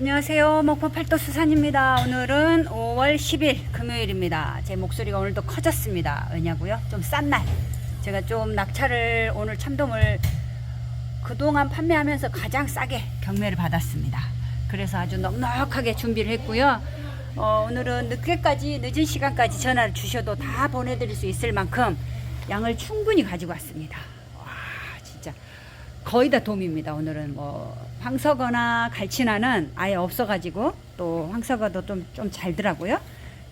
안녕하세요. 목포 팔도 수산입니다. 오늘은 5월 10일 금요일입니다. 제 목소리가 오늘도 커졌습니다. 왜냐고요? 좀 싼 날. 제가 좀 낙차를 오늘 참돔을 그동안 판매하면서 가장 싸게 경매를 받았습니다. 그래서 아주 넉넉하게 준비를 했고요. 어, 오늘은 늦게까지 늦은 시간까지 전화를 주셔도 다 보내드릴 수 있을 만큼 양을 충분히 가지고 왔습니다. 와 진짜 거의 다 돔입니다. 오늘은 뭐 황석어나 갈치나는 아예 없어가지고 또 황석어도 좀 좀 잘더라고요.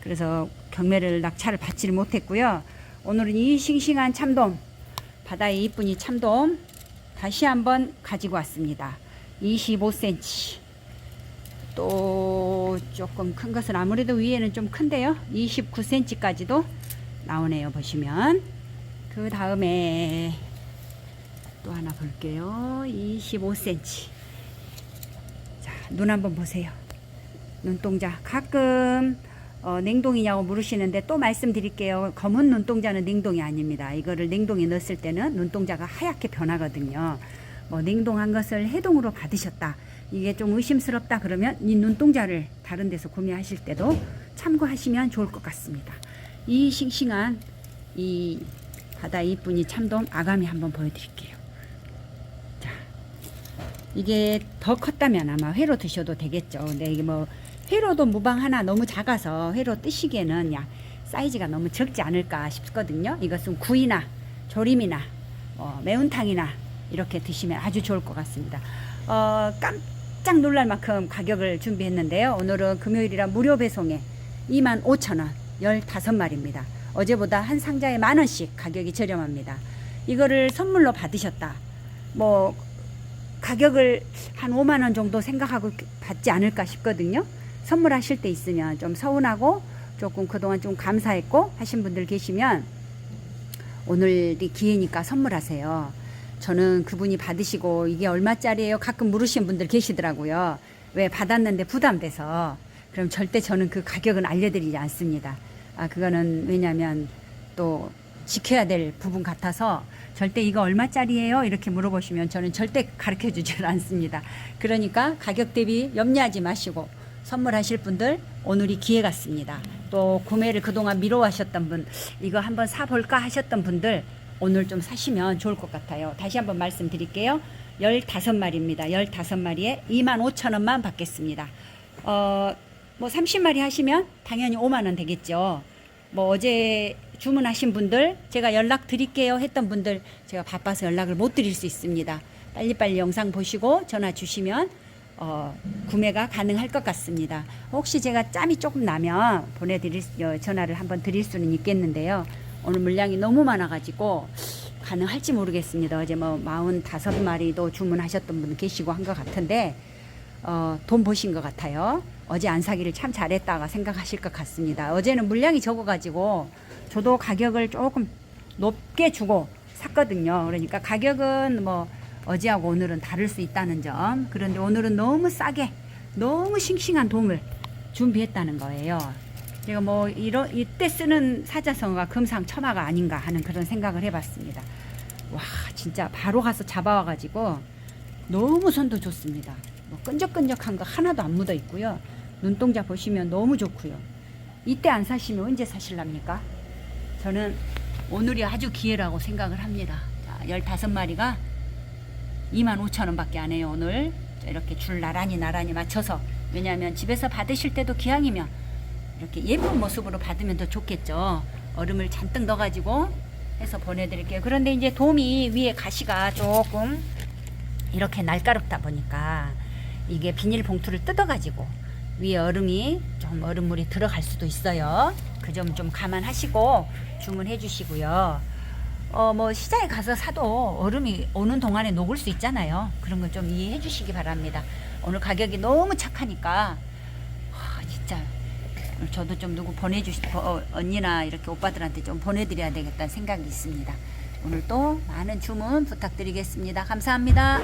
그래서 경매를 낙차를 받지를 못했고요. 오늘은 이 싱싱한 참돔 바다의 이쁜이 참돔 다시 한번 가지고 왔습니다. 25cm. 또 조금 큰 것은 아무래도 위에는 좀 큰데요. 29cm까지도 나오네요. 보시면. 그 다음에 또 하나 볼게요. 25cm. 자, 눈 한번 보세요. 눈동자. 가끔 어, 냉동이냐고 물으시는데 또 말씀드릴게요. 검은 눈동자는 냉동이 아닙니다. 이거를 냉동에 넣었을 때는 눈동자가 하얗게 변하거든요. 뭐 냉동한 것을 해동으로 받으셨다. 이게 좀 의심스럽다 그러면 이 눈동자를 다른 데서 구매하실 때도 참고하시면 좋을 것 같습니다. 이 싱싱한 이 바다 이쁜이 참돔 아가미 한번 보여드릴게요. 자, 이게 더 컸다면 아마 회로 드셔도 되겠죠. 근데 이게 뭐 회로도 무방 하나 너무 작아서 회로 뜨시기에는 야 사이즈가 너무 적지 않을까 싶거든요. 이것은 구이나 조림이나 어, 매운탕이나 이렇게 드시면 아주 좋을 것 같습니다. 어, 깜짝 놀랄 만큼 가격을 준비했는데요. 오늘은 금요일이라 무료 배송에 25,000원 15마리입니다. 어제보다 한 상자에 만 원씩 가격이 저렴합니다. 이거를 선물로 받으셨다. 뭐 가격을 한 5만 원 정도 생각하고 받지 않을까 싶거든요. 선물하실 때 있으면 좀 서운하고 조금 그동안 좀 감사했고 하신 분들 계시면 오늘이 기회니까 선물하세요. 저는 그분이 받으시고 이게 얼마짜리예요? 가끔 물으시는 분들 계시더라고요. 왜 받았는데 부담돼서. 그럼 절대 저는 그 가격은 알려드리지 않습니다. 아, 그거는 왜냐면 또 지켜야 될 부분 같아서 절대 이거 얼마짜리예요? 이렇게 물어보시면 저는 절대 가르쳐 주질 않습니다. 그러니까 가격 대비 염려하지 마시고 선물하실 분들 오늘이 기회 같습니다. 또 구매를 그동안 미뤄하셨던 분 이거 한번 사볼까 하셨던 분들 오늘 좀 사시면 좋을 것 같아요. 다시 한번 말씀드릴게요. 15마리입니다. 15마리에 25,000원만 받겠습니다. 어, 뭐 30마리 하시면 당연히 5만원 되겠죠. 뭐 어제 주문하신 분들 제가 연락 드릴게요 했던 분들 제가 바빠서 연락을 못 드릴 수 있습니다. 빨리빨리 영상 보시고 전화 주시면 어, 구매가 가능할 것 같습니다. 혹시 제가 짬이 조금 나면 보내드릴 수- 어, 전화를 한번 드릴 수는 있겠는데요. 오늘 물량이 너무 많아가지고 가능할지 모르겠습니다. 어제 뭐 45마리도 주문하셨던 분 계시고 한 것 같은데 어, 돈 보신 것 같아요. 어제 안 사기를 참 잘했다가 생각하실 것 같습니다. 어제는 물량이 적어가지고 저도 가격을 조금 높게 주고 샀거든요. 그러니까 가격은 뭐 어제하고 오늘은 다를 수 있다는 점. 그런데 오늘은 너무 싸게, 너무 싱싱한 돔을 준비했다는 거예요. 제가 뭐 이러, 이때 쓰는 사자성어가 금상첨화가 아닌가 하는 그런 생각을 해봤습니다. 와, 진짜 바로 가서 잡아와가지고 너무 손도 좋습니다. 뭐 끈적끈적한 거 하나도 안 묻어 있고요. 눈동자 보시면 너무 좋고요. 이때 안 사시면 언제 사실랍니까? 저는 오늘이 아주 기회라고 생각을 합니다. 자, 15마리가 25,000원 밖에 안 해요, 오늘. 자, 이렇게 줄 나란히 나란히 맞춰서. 왜냐하면 집에서 받으실 때도 기왕이면 이렇게 예쁜 모습으로 받으면 더 좋겠죠. 얼음을 잔뜩 넣어가지고 해서 보내드릴게요. 그런데 이제 돔이 위에 가시가 조금 이렇게 날카롭다 보니까 이게 비닐봉투를 뜯어가지고 위에 얼음이 좀 얼음물이 들어갈 수도 있어요. 그 점 좀 감안하시고 주문해 주시고요. 어, 뭐 시장에 가서 사도 얼음이 오는 동안에 녹을 수 있잖아요. 그런 건좀 이해해 주시기 바랍니다. 오늘 가격이 너무 착하니까 와, 진짜 저도 좀 누구 보내주시 어, 언니나 이렇게 오빠들한테 좀 보내드려야 되겠다는 생각이 있습니다. 오늘 또 많은 주문 부탁드리겠습니다. 감사합니다.